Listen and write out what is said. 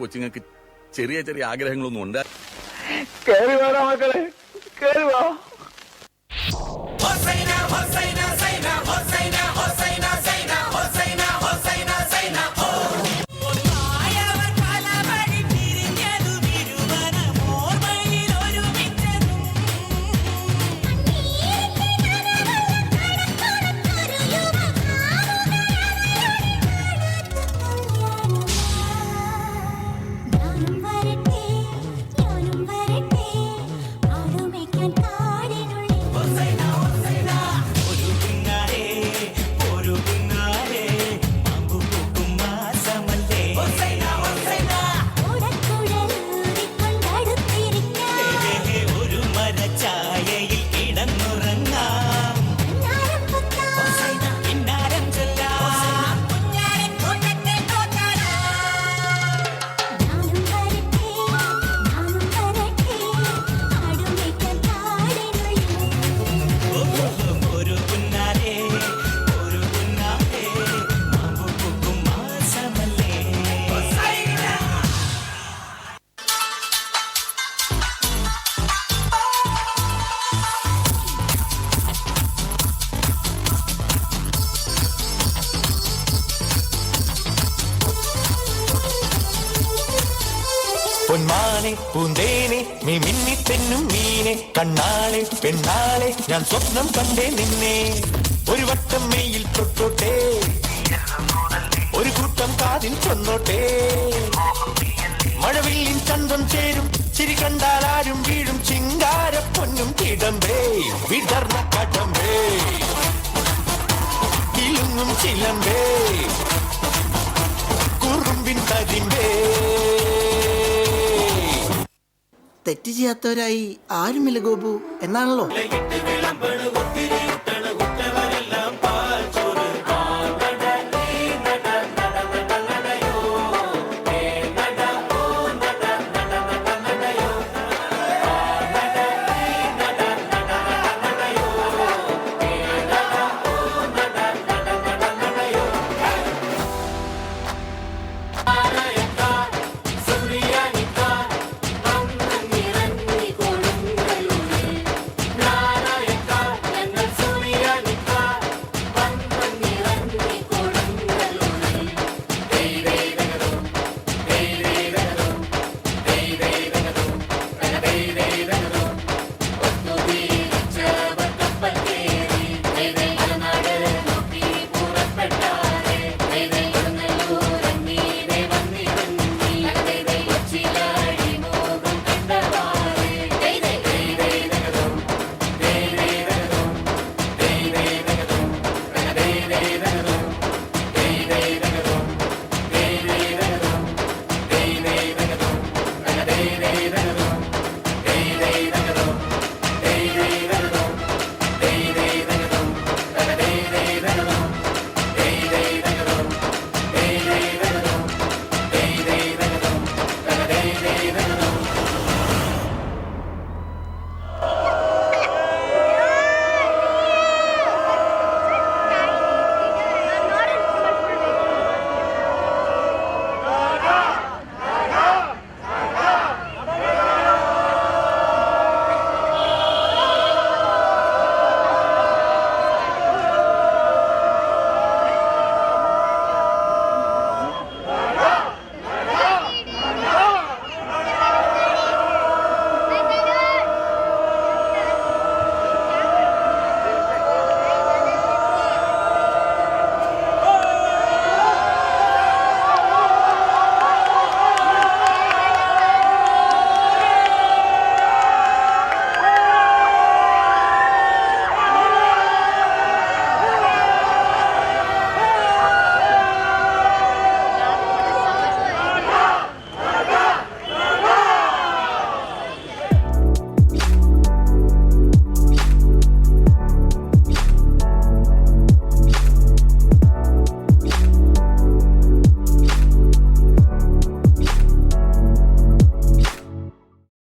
കൊച്ചുങ്ങൾക്ക് ചെറിയ ചെറിയ ആഗ്രഹങ്ങളൊന്നും ഉണ്ട്. കേറി വാടാ മക്കളെ. കേറി വാ. പൊന്മാനെ പൂന്തേനെ നീ മിന്നി തെന്നും മീനെ കണ്ണാളെ പെണ്ണാളെ ഞാൻ സ്വപ്നം കണ്ടേ നിന്നെ. ഒരു വട്ടം മെയ്യിൽ തൊട്ടോട്ടെ. ഒരു കൂട്ടം കാതിൽ ചൊന്നോട്ടെ മഴവില്ലിൻ ചന്തം ചേരും ചിരി കണ്ടാൽ ആരും വീഴും ചിങ്കാര പൊന്നും കിടമ്പേ. വിടർന്ന കടമ്പേ. കിലുങ്ങും ചിലമ്പേ. തെറ്റ് ചെയ്യാത്തവരായി ആരുമില്ല ഗോപു എന്നാണല്ലോ. ഒത്തിരി